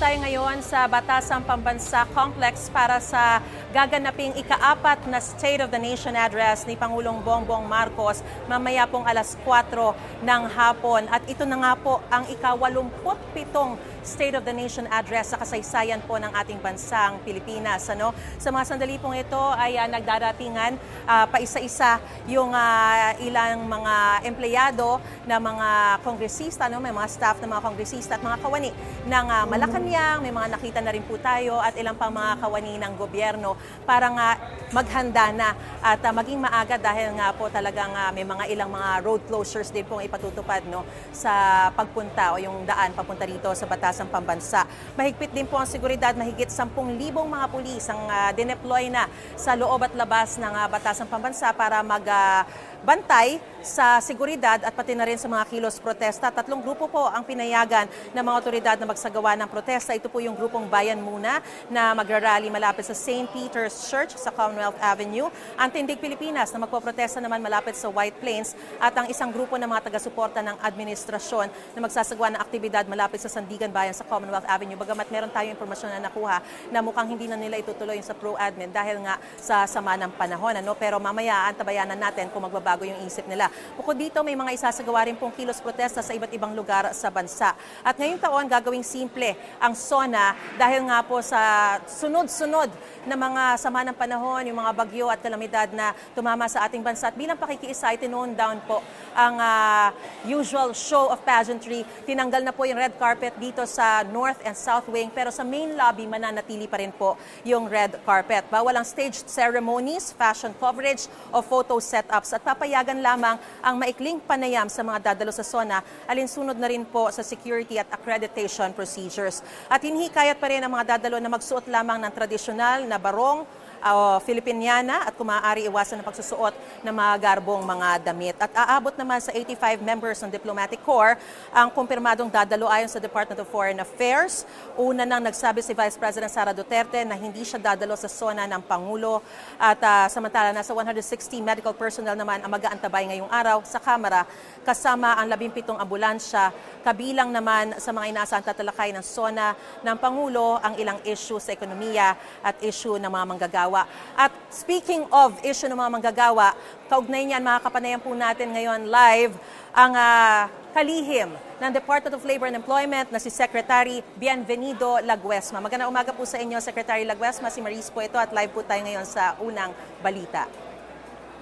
tayo ngayon sa Batasang Pambansa Complex para sa gaganaping ikaapat na State of the Nation address ni Pangulong Bongbong Marcos mamaya pong alas 4 ng hapon. At ito na nga po ang ika-87 State of the Nation address sa kasaysayan po ng ating bansang Pilipinas. Ano? Sa mga sandali pong ito ay ah, nagdaratingan ah, paisa-isa yung ah, ilang mga empleyado na mga kongresista, no? may mga staff ng mga kongresista at mga kawani ng ah, Malacanang, may mga nakita na rin po tayo at ilang pang mga kawani ng gobyerno para nga maghanda na at ah, maging maaga dahil nga po talagang ah, may mga ilang mga road closures din pong ipatutupad no, sa pagpunta o yung daan papunta dito sa Batasang Pambansa. Mahigpit din po ang seguridad, mahigit 10,000 mga pulis ang ah, dineploy na sa loob at labas ng ah, Batasang Pambansa para mag ah, bantay sa seguridad at pati na rin sa mga kilos protesta. Tatlong grupo po ang pinayagan ng mga otoridad na magsagawa ng protesta. Ito po yung grupong Bayan Muna na magrarally malapit sa St. Peter's Church sa Commonwealth Avenue. Ang Tindig Pilipinas na magpoprotesta naman malapit sa White Plains at ang isang grupo ng mga taga-suporta ng administrasyon na magsasagawa ng aktibidad malapit sa Sandigan Bayan sa Commonwealth Avenue. Bagamat meron tayong impormasyon na nakuha na mukhang hindi na nila itutuloy sa pro-admin dahil nga sa sama ng panahon. Ano? Pero mamaya antabayanan natin kung magbabago yung isip nila. Bukod dito, may mga isasagawa rin pong kilos protesta sa iba't ibang lugar sa bansa. At ngayong taon, gagawing simple ang SONA dahil nga po sa sunod-sunod na mga sama ng panahon, yung mga bagyo at kalamidad na tumama sa ating bansa. At bilang pakikiisa, tinone down po ang ah, usual show of pageantry. Tinanggal na po yung red carpet dito sa North and South Wing pero sa main lobby mananatili pa rin po yung red carpet. Bawal ang staged ceremonies, fashion coverage o photo setups at papayagan lamang ang maikling panayam sa mga dadalo sa SONA alinsunod na rin po sa security at accreditation procedures. At hinihikayat pa rin ang mga dadalo na magsuot lamang ng tradisyonal na barong uh, Filipiniana at kung maaari iwasan ang pagsusuot ng mga garbong mga damit. At aabot naman sa 85 members ng Diplomatic Corps ang kumpirmadong dadalo ayon sa Department of Foreign Affairs. Una nang nagsabi si Vice President Sara Duterte na hindi siya dadalo sa zona ng Pangulo at ah, samantala nasa 160 medical personnel naman ang mag-aantabay ngayong araw sa Kamara kasama ang 17 ambulansya kabilang naman sa mga inaasahang tatalakay ng zona ng Pangulo ang ilang issue sa ekonomiya at issue ng mga manggagawa. At speaking of issue ng mga manggagawa, kaugnay niyan mga kapanayan po natin ngayon live ang ah, kalihim ng Department of Labor and Employment na si Secretary Bienvenido Laguesma. Magandang umaga po sa inyo, Secretary Laguesma. Si Maris po ito at live po tayo ngayon sa unang balita.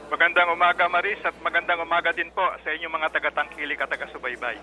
Magandang umaga Maris at magandang umaga din po sa inyong mga taga-tangkilik at taga-subaybay.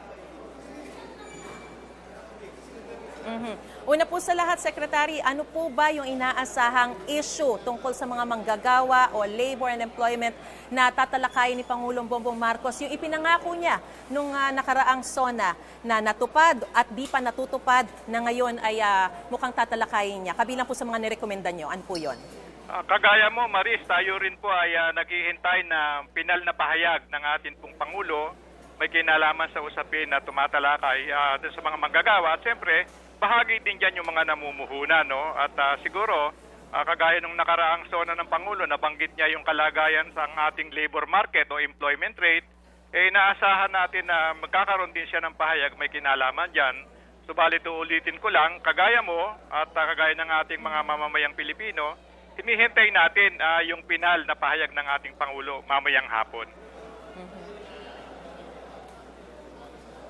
Mhm. Una po sa lahat, Secretary, ano po ba yung inaasahang issue tungkol sa mga manggagawa o labor and employment na tatalakayin ni Pangulong Bongbong Marcos? Yung ipinangako niya nung ah, nakaraang SONA na natupad at di pa natutupad na ngayon ay ah, mukhang tatalakayin niya. Kabilang po sa mga nirekomenda niyo, ano po yun? Ah, kagaya mo Maris, tayo rin po ay ah, naghihintay na pinal na pahayag ng ating pong Pangulo may kinalaman sa usapin na tumatalakay dun sa mga manggagawa. At siyempre, bahagi din dyan yung mga namumuhunan. No? At ah, siguro, ah, kagaya nung nakaraang sona ng Pangulo, nabanggit niya yung kalagayan sa ating labor market o employment rate, eh naasahan natin na magkakaroon din siya ng pahayag may kinalaman dyan. Subalit uulitin ko lang, kagaya mo at ah, kagaya ng ating mga mamamayang Pilipino, hinihintay natin ah, yung pinal na pahayag ng ating Pangulo mamayang hapon.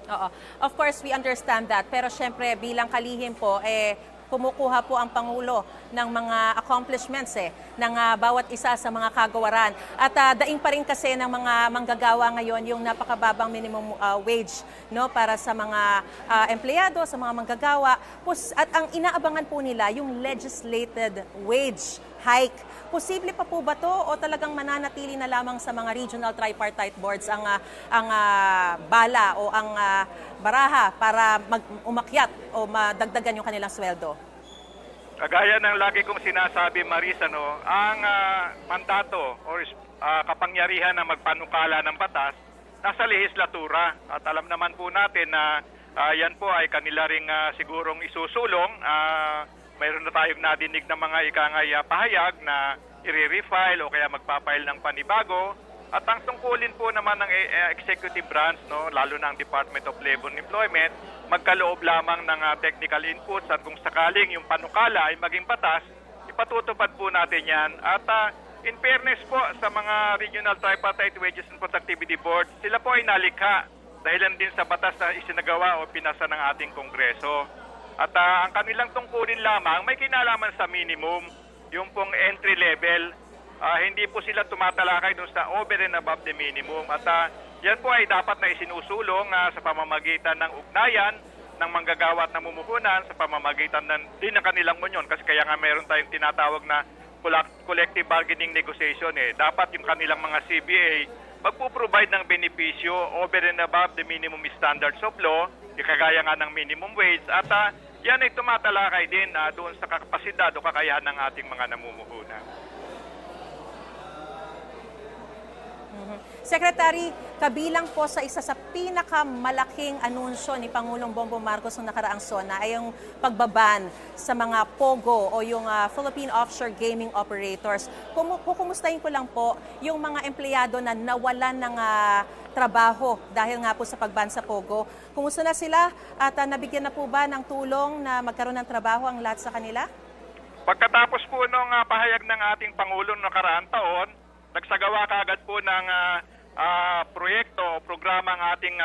Oo. Of course, we understand that. Pero syempre, bilang kalihim po, eh, kumukuha po ang Pangulo ng mga accomplishments eh, ng ah, bawat isa sa mga kagawaran. At ah, daing pa rin kasi ng mga manggagawa ngayon yung napakababang minimum ah, wage no para sa mga ah, empleyado, sa mga manggagawa. At ang inaabangan po nila yung legislated wage hike. Posible pa po ba to o talagang mananatili na lamang sa mga regional tripartite boards ang ah, ang ah, bala o ang ah, baraha para mag umakyat o madagdagan yung kanilang sweldo? Kagaya ng lagi kong sinasabi, Maris, ano, ang ah, mandato or ah, kapangyarihan na magpanukala ng batas nasa lehislatura. At alam naman po natin na ah, yan po ay kanila ring ah, sigurong isusulong. Ah, mayroon na tayong nadinig ng mga ikangay ah, pahayag na i-refile o kaya magpapile ng panibago. At ang tungkulin po naman ng eh, executive branch, no, lalo ang Department of Labor and Employment, magkaloob lamang ng ah, technical inputs at kung sakaling yung panukala ay maging batas, ipatutupad po natin yan. At ah, in fairness po sa mga Regional Tripartite Wages and Productivity Board, sila po ay nalikha dahilan din sa batas na isinagawa o pinasa ng ating Kongreso. At ah, ang kanilang tungkulin lamang may kinalaman sa minimum, yung pong entry level. Ah, hindi po sila tumatalakay dun sa over and above the minimum. At ah, yan po ay dapat na isinusulong ah, sa pamamagitan ng ugnayan ng manggagawa at namumuhunan sa pamamagitan ng, din ng kanilang union. Kasi kaya nga mayroon tayong tinatawag na collective bargaining negotiation. Eh. Dapat yung kanilang mga CBA magpo-provide ng benepisyo over and above the minimum standards of law, yung kagaya nga ng minimum wage, at ah, yan ay tumatalakay din ah, doon sa kapasidad o kakayahan ng ating mga namumuhunan. Secretary, kabilang po sa isa sa pinakamalaking anunsyo ni Pangulong Bongbong Marcos noong nakaraang SONA ay yung pagbaban sa mga POGO o yung ah, Philippine Offshore Gaming Operators. Kumu- kukumustahin ko lang po yung mga empleyado na nawalan ng ah, trabaho dahil nga po sa pagban sa POGO. Kumusta na sila at ah, nabigyan na po ba ng tulong na magkaroon ng trabaho ang lahat sa kanila? Pagkatapos po nung ah, pahayag ng ating Pangulo noong nakaraang taon, nagsagawa kaagad po ng ah, ah, proyekto o programa ang ating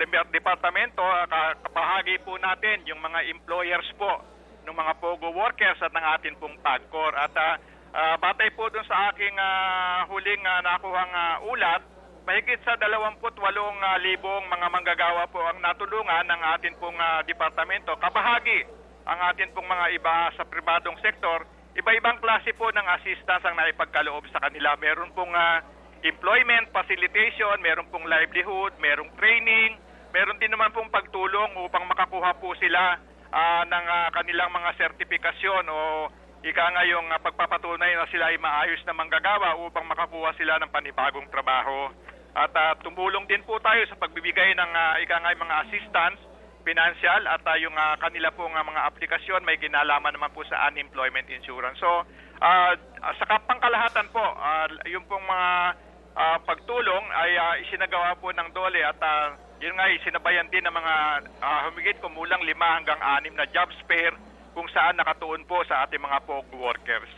de- departamento. Ah, ka- Kabahagi po natin yung mga employers po ng mga POGO workers at ng ating pong PAGCOR. At ah, ah, batay po dun sa aking ah, huling uh, nakuhang ah, ulat, mahigit sa 28,000 libong mga manggagawa po ang natulungan ng atin pong ah, departamento. Kabahagi ang atin pong mga iba sa pribadong sektor, iba-ibang klase po ng assistance ang naipagkaloob sa kanila. Meron pong ah, employment, facilitation, meron pong livelihood, merong training, meron din naman pong pagtulong upang makakuha po sila ah, ng ah, kanilang mga sertifikasyon o ika nga yung ah, pagpapatunay na sila ay maayos na manggagawa upang makakuha sila ng panibagong trabaho. At ah, tumulong din po tayo sa pagbibigay ng uh, ika nga mga assistance financial at ah, yung ah, kanila pong ah, mga aplikasyon may ginalaman naman po sa unemployment insurance. So, ah, sa pangkalahatan po, ah, yung pong mga ah, pagtulong ay ah, isinagawa po ng DOLE at ah, yun nga isinabayan din ng mga ah, humigit kumulang lima hanggang anim na jobs fair kung saan nakatuon po sa ating mga POG workers.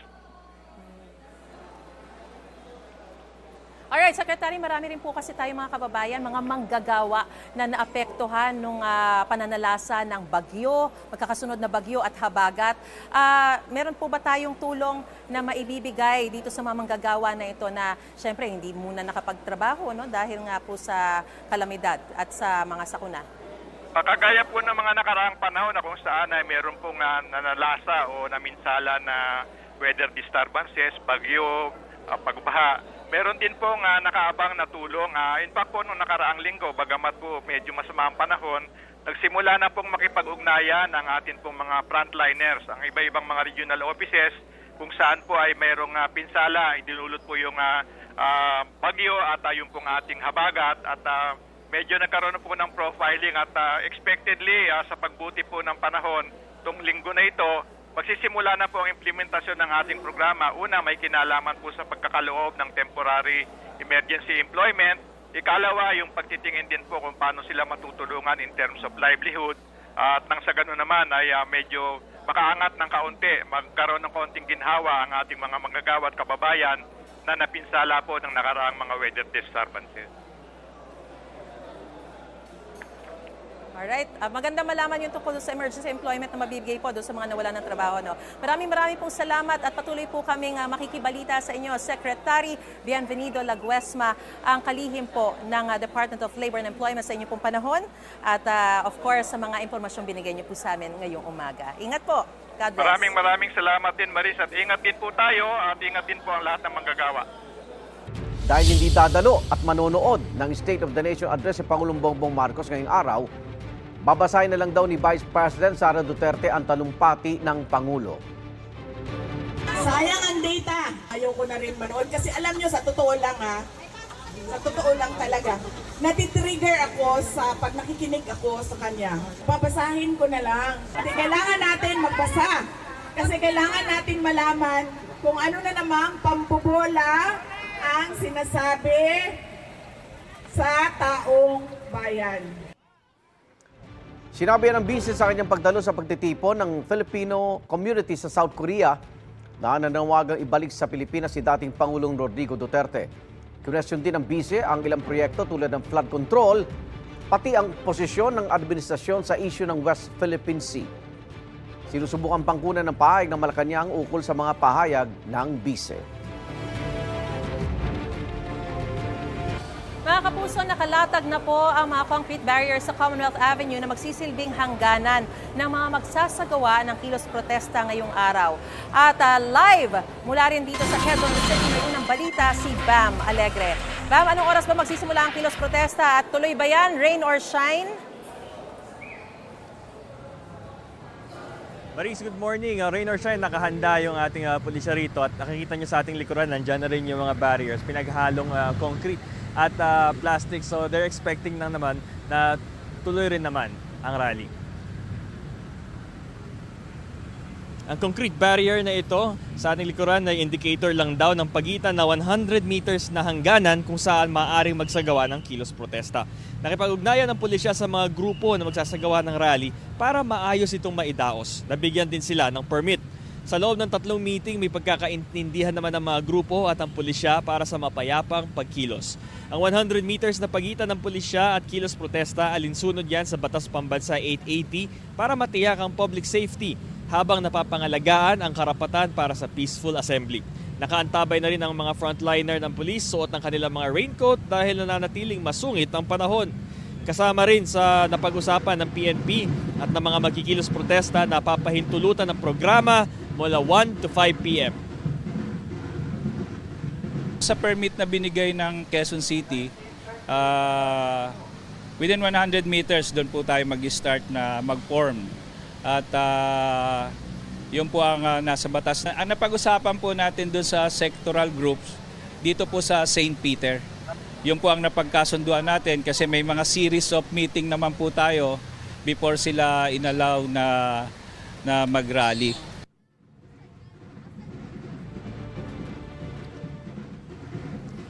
Alright, Secretary, marami rin po kasi tayo mga kababayan, mga manggagawa na naapektuhan nung ah, pananalasa ng bagyo, magkakasunod na bagyo at habagat. Ah, meron po ba tayong tulong na maibibigay dito sa mga manggagawa na ito na syempre hindi muna nakapagtrabaho no dahil nga po sa kalamidad at sa mga sakuna? Pakagaya po ng mga nakaraang panahon na kung saan ay meron pong ah, nanalasa o naminsala na weather disturbances, bagyo, ah, pagbaha. Meron din pong ah, nakaabang na tulong. Ah, in fact po, nung nakaraang linggo, bagamat po medyo masama ang panahon, nagsimula na pong makipag-ugnayan ang atin pong mga frontliners, ang iba-ibang mga regional offices, kung saan po ay mayroong ah, pinsala, idinulot po yung ah, ah, bagyo at ah, yung pong ating habagat at ah, medyo nagkaroon na po ng profiling at ah, expectedly ah, sa pagbuti po ng panahon itong linggo na ito, magsisimula na po ang implementasyon ng ating programa. Una, may kinalaman po sa pagkakaloob ng temporary emergency employment. Ikalawa, yung pagtitingin din po kung paano sila matutulungan in terms of livelihood. At nang sa ganun naman ay ah, medyo makaangat ng kaunti, magkaroon ng kaunting ginhawa ang ating mga manggagawa at kababayan na napinsala po ng nakaraang mga weather disturbances. Alright, uh, maganda malaman yung tungkol sa emergency employment na mabibigay po doon sa mga nawalan ng trabaho. No? Maraming maraming pong salamat at patuloy po kaming uh, makikibalita sa inyo. Secretary Bienvenido Laguesma, ang kalihim po ng uh, Department of Labor and Employment sa inyo pong panahon at uh, of course sa mga impormasyong binigay niyo po sa amin ngayong umaga. Ingat po. God bless. Maraming maraming salamat din Maris at ingat din po tayo at ingat din po ang lahat ng manggagawa. Dahil hindi dadalo at manonood ng State of the Nation address si Pangulong Bongbong Marcos ngayong araw, babasahin na lang daw ni Vice President Sara Duterte ang talumpati ng Pangulo. Sayang ang data. Ayaw ko na rin manood kasi alam nyo, sa totoo lang ha, sa totoo lang talaga, natitrigger ako sa pag nakikinig ako sa kanya. Papasahin ko na lang. Kasi kailangan natin magbasa. Kasi kailangan natin malaman kung ano na namang pampubola ang sinasabi sa taong bayan. Sinabi yan ng busy sa kanyang pagdalo sa pagtitipon ng Filipino community sa South Korea na nanawagang ibalik sa Pilipinas si dating Pangulong Rodrigo Duterte. Kinwestiyon din ng busy ang ilang proyekto tulad ng flood control, pati ang posisyon ng administrasyon sa issue ng West Philippine Sea. Sinusubukan pangkunan ng pahayag ng Malacanang ukol sa mga pahayag ng bise. Mga kapuso, nakalatag na po ang mga concrete barriers sa Commonwealth Avenue na magsisilbing hangganan ng mga magsasagawa ng kilos protesta ngayong araw. At ah, live mula rin dito sa Quezon City, may unang balita si Bam Alegre. Bam, anong oras ba magsisimula ang kilos protesta at tuloy ba yan, rain or shine? Maris, good morning. Uh, rain or shine, nakahanda yung ating uh, pulisya rito at nakikita nyo sa ating likuran, nandyan na rin yung mga barriers, pinaghalong uh, concrete at uh, plastic. So they're expecting lang naman na tuloy rin naman ang rally. Ang concrete barrier na ito sa ating likuran ay indicator lang daw ng pagitan na 100 meters na hangganan kung saan maaaring magsagawa ng kilos protesta. Nakipag-ugnayan ng pulisya sa mga grupo na magsasagawa ng rally para maayos itong maidaos. Nabigyan din sila ng permit. Sa loob ng tatlong meeting, may pagkakaintindihan naman ng mga grupo at ang pulisya para sa mapayapang pagkilos. Ang 100 meters na pagitan ng pulisya at kilos protesta alinsunod yan sa Batas Pambansa 880 para matiyak ang public safety habang napapangalagaan ang karapatan para sa peaceful assembly. Nakaantabay na rin ang mga frontliner ng pulis suot ng kanilang mga raincoat dahil nananatiling masungit ang panahon. Kasama rin sa napag-usapan ng PNP at ng mga magkikilos protesta na papahintulutan ng programa mula 1 to 5 p.m. Sa permit na binigay ng Quezon City, ah, within 100 meters doon po tayo mag-start na mag-form. At ah, yun po ang ah, nasa batas. Ang napag-usapan po natin doon sa sectoral groups, dito po sa St. Peter. Yun po ang napagkasunduan natin kasi may mga series of meeting naman po tayo before sila inalaw na, na mag-rally.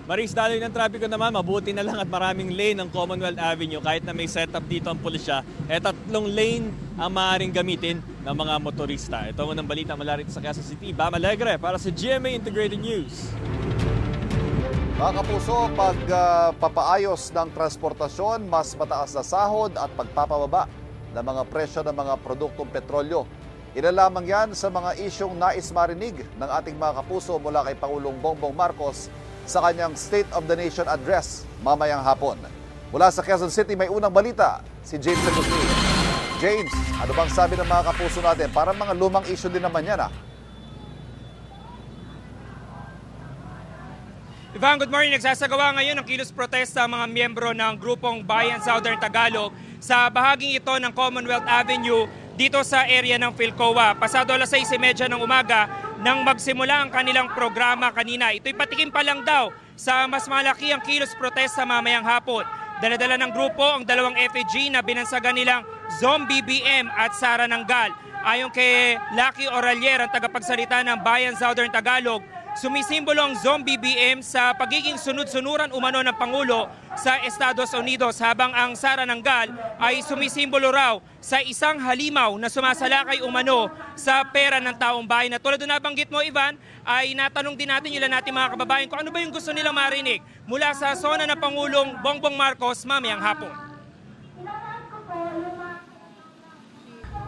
Maris, daloy ng trapiko naman, mabuti na lang at maraming lane ng Commonwealth Avenue kahit na may setup dito ang pulisya. E tatlong lane ang maaaring gamitin ng mga motorista. Ito ang unang balita mula rito sa Quezon City. Bam Alegre para sa GMA Integrated News. Mga kapuso, pagpapaayos ng transportasyon, mas mataas na sahod at pagpapababa ng mga presyo ng mga produktong petrolyo. Ilan lamang yan sa mga isyong nais marinig ng ating mga kapuso mula kay Pangulong Bongbong Marcos sa kanyang State of the Nation Address mamayang hapon. Mula sa Quezon City, may unang balita, si James Agustin. James, ano bang sabi ng mga kapuso natin? Parang mga lumang issue din naman yan ah. Ivan, good morning. Nagsasagawa ngayon ng kilos protesta ang mga miyembro ng grupong Bayan Southern Tagalog sa bahaging ito ng Commonwealth Avenue dito sa area ng Philcoa. Pasado alas 6.30 ng umaga nang magsimula ang kanilang programa kanina. Ito'y patikim pa lang daw sa mas malaki ang kilos protesta mamayang hapon. Daladala ng grupo ang dalawang FAG na binansagan nilang Zombie BM at Sara Nanggal. Ayon kay Lucky Oralier, ang tagapagsalita ng Bayan Southern Tagalog, sumisimbolo ang zombie BM sa pagiging sunod-sunuran umano ng Pangulo sa Estados Unidos habang ang Sara Nanggal ay sumisimbolo raw sa isang halimaw na sumasalakay umano sa pera ng taong bayan. Na tulad na nabanggit mo, Ivan, ay natanong din natin ilan natin mga kababayan kung ano ba yung gusto nilang marinig mula sa zona ng Pangulong Bongbong Marcos mamayang hapon.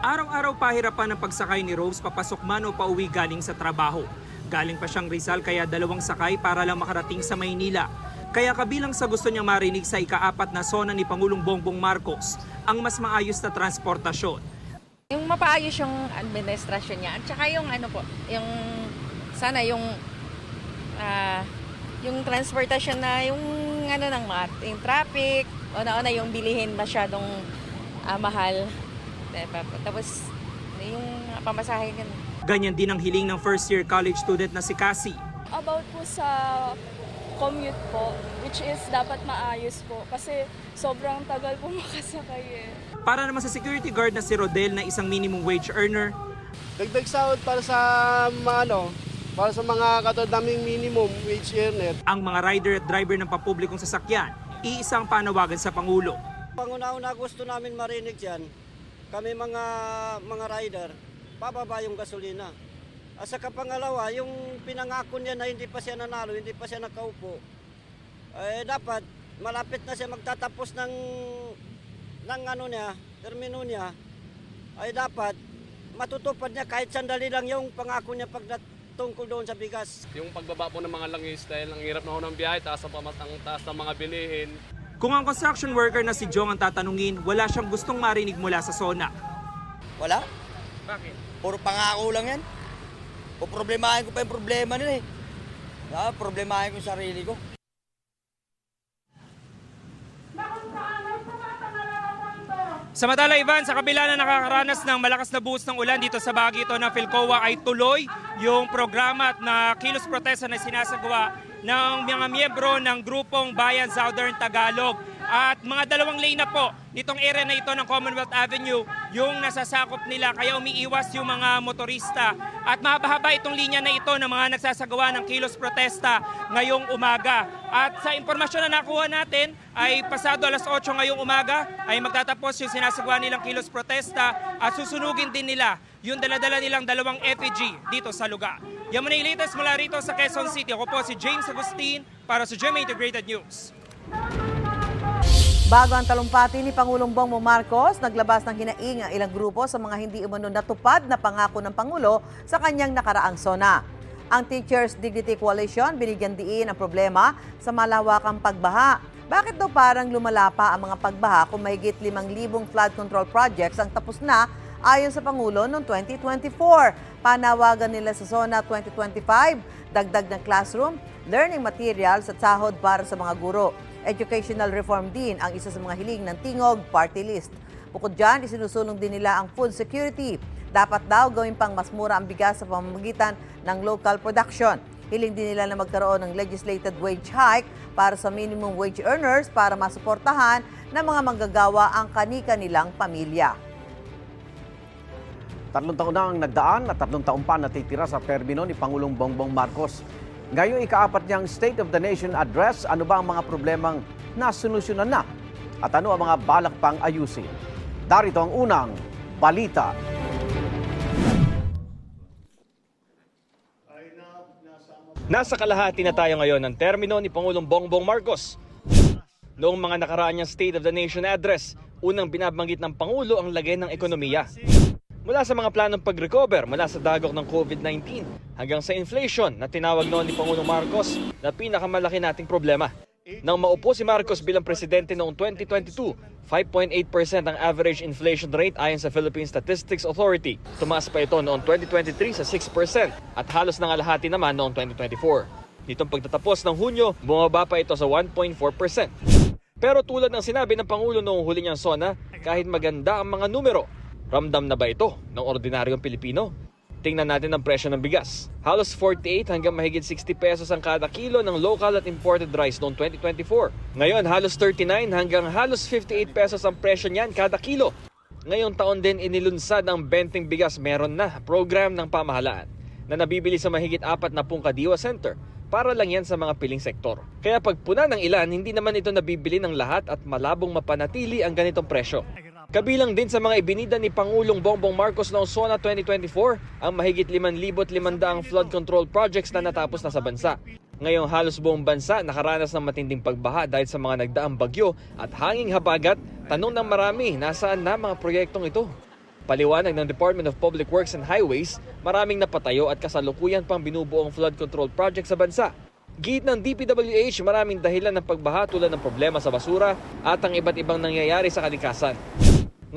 Araw-araw pahirapan ang pagsakay ni Rose papasok man o pauwi galing sa trabaho. Galing pa siyang Rizal kaya dalawang sakay para lang makarating sa Maynila. Kaya kabilang sa gusto niyang marinig sa ikaapat na zona ni Pangulong Bongbong Marcos, ang mas maayos na transportasyon. Yung mapaayos yung administrasyon niya. At saka yung ano po, yung sana yung ah, yung transportasyon na yung ano ng yung traffic, una-una yung bilihin masyadong ah, mahal. Diba? Tapos yung pamasahe ganun. Ganyan din ang hiling ng first year college student na si Cassie. About po sa commute po, which is dapat maayos po kasi sobrang tagal po makasakay eh. Para naman sa security guard na si Rodel na isang minimum wage earner, dagdag sahod para sa mga ano, para sa mga katulad naming minimum wage earner. Ang mga rider at driver ng pampublikong sasakyan, iisang panawagan sa Pangulo. Panguna-una gusto namin marinig yan, kami mga mga rider, bababa yung gasolina. At saka pangalawa, yung pinangako niya na hindi pa siya nanalo, hindi pa siya nakaupo, eh dapat malapit na siya magtatapos ng ng ano niya, termino niya, ay dapat matutupad niya kahit sandali lang yung pangako niya pagdat tungkol doon sa bigas. Yung pagbaba po ng mga langis dahil ang hirap na ho ng biyahe, taas ang pamatang taas ng mga bilihin. Kung ang construction worker na si Jong ang tatanungin, wala siyang gustong marinig mula sa SONA. Wala? Bakit? Puro pangako lang yan. O problemahin ko pa yung problema nila eh. Ah, problemahin ko yung sarili ko. Samantala Ivan, sa kabila na nakakaranas ng malakas na buhos ng ulan dito sa bahagi ito ng Philcoa ay tuloy yung programa at na kilos protesta na sinasagawa ng mga miyembro ng grupong Bayan Southern Tagalog. At mga dalawang lane na po nitong area na ito ng Commonwealth Avenue yung nasasakop nila kaya umiiwas yung mga motorista. At mahaba itong linya na ito ng mga nagsasagawa ng kilos protesta ngayong umaga. At sa impormasyon na nakuha natin ay pasado alas 8 ngayong umaga ay magtatapos yung sinasagawa nilang kilos protesta at susunugin din nila yung daladala nilang dalawang effigy dito sa lugar. Yan muna yung latest mula rito sa Quezon City. Ako po si James Agustin para sa GMA Integrated News. Bago ang talumpati ni Pangulong Bongbong Marcos, naglabas ng hinaing ang ilang grupo sa mga hindi umano natupad na pangako ng Pangulo sa kanyang nakaraang sona. Ang Teachers Dignity Coalition binigyan diin ang problema sa malawakang pagbaha. Bakit daw parang lumala pa ang mga pagbaha kung mahigit 5,000 flood control projects ang tapos na ayon sa Pangulo noong 2024? Panawagan nila sa Zona 2025, dagdag ng classroom, learning materials at sahod para sa mga guro. Educational reform din ang isa sa mga hiling ng Tingog Party List. Bukod dyan, isinusulong din nila ang food security. Dapat daw gawin pang mas mura ang bigas sa pamamagitan ng local production. Hiling din nila na magkaroon ng legislated wage hike para sa minimum wage earners para masuportahan ng mga manggagawa ang kani-kanilang pamilya. Tatlong taon na ang nagdaan at tatlong taon pa natitira sa termino ni Pangulong Bongbong Marcos. Ngayong ikaapat niyang State of the Nation address, ano ba ang mga problemang nasolusyonan na? At ano ang mga balak pang ayusin? Darito ang unang balita. Nasa kalahati na tayo ngayon ng termino ni Pangulong Bongbong Marcos. Noong mga nakaraan niyang State of the Nation address, unang binabanggit ng Pangulo ang lagay ng ekonomiya. Mula sa mga planong pag-recover mula sa dagok ng COVID-19 hanggang sa inflation na tinawag noon ni Pangulong Marcos na pinakamalaki nating problema. Nang maupo si Marcos bilang presidente noong 2022, 5.8% ang average inflation rate ayon sa Philippine Statistics Authority. Tumaas pa ito noong 2023 sa 6% at halos nangalahati naman noong 2024. Nitong pagtatapos ng Hunyo, bumaba pa ito sa 1.4%. Pero tulad ng sinabi ng Pangulo noong huli niyang sona, kahit maganda ang mga numero, ramdam na ba ito ng ordinaryong Pilipino? Tingnan natin ang presyo ng bigas. Halos 48 hanggang mahigit 60 pesos ang kada kilo ng local at imported rice noong 2024. Ngayon, halos 39 hanggang halos 58 pesos ang presyo niyan kada kilo. Ngayong taon din inilunsad ang Benting Bigas meron na program ng pamahalaan na nabibili sa mahigit apat na pung Kadiwa Center para lang yan sa mga piling sektor. Kaya pagpuna ng ilan, hindi naman ito nabibili ng lahat at malabong mapanatili ang ganitong presyo. Kabilang din sa mga ibinida ni Pangulong Bongbong Marcos noong SONA 2024 ang mahigit 5,500 flood control projects na natapos na sa bansa. Ngayong halos buong bansa nakaranas ng matinding pagbaha dahil sa mga nagdaang bagyo at hanging habagat, tanong ng marami nasaan na mga proyektong ito. Paliwanag ng Department of Public Works and Highways, maraming napatayo at kasalukuyan pang binubuong flood control project sa bansa. Git ng DPWH, maraming dahilan ng pagbaha tulad ng problema sa basura at ang iba't ibang nangyayari sa kalikasan.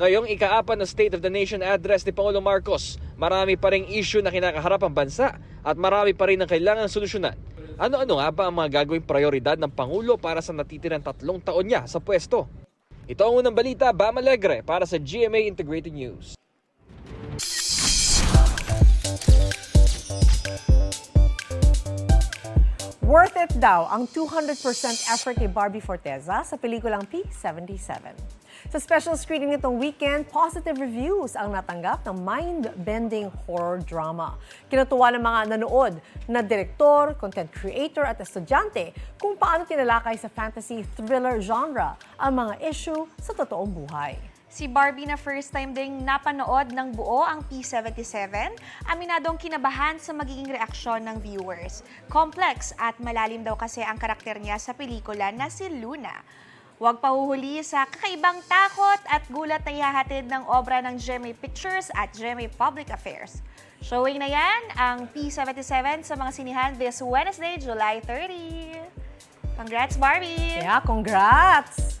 Ngayong ikaapat na State of the Nation address ni Pangulong Marcos, marami pa ring issue na kinakaharap ang bansa at marami pa rin ang kailangan solusyonan. Ano-ano nga ba ang mga gagawing prioridad ng Pangulo para sa natitirang tatlong taon niya sa pwesto? Ito ang unang balita, Bam Alegre para sa GMA Integrated News. Worth it daw ang 200% effort ni Barbie Forteza sa pelikulang P77. Sa special screening nitong weekend, positive reviews ang natanggap ng mind-bending horror drama. Kinatuwa ng mga nanood na direktor, content creator at estudyante kung paano tinalakay sa fantasy thriller genre ang mga issue sa totoong buhay. Si Barbie na first time ding napanood ng buo ang P77, aminadong kinabahan sa magiging reaksyon ng viewers. Complex at malalim daw kasi ang karakter niya sa pelikula na si Luna. Huwag pahuhuli sa kakaibang takot at gulat na ihahatid ng obra ng GMA Pictures at GMA Public Affairs. Showing na yan ang P77 sa mga sinihan this Wednesday, July 30. Congrats, Barbie! Kaya congrats!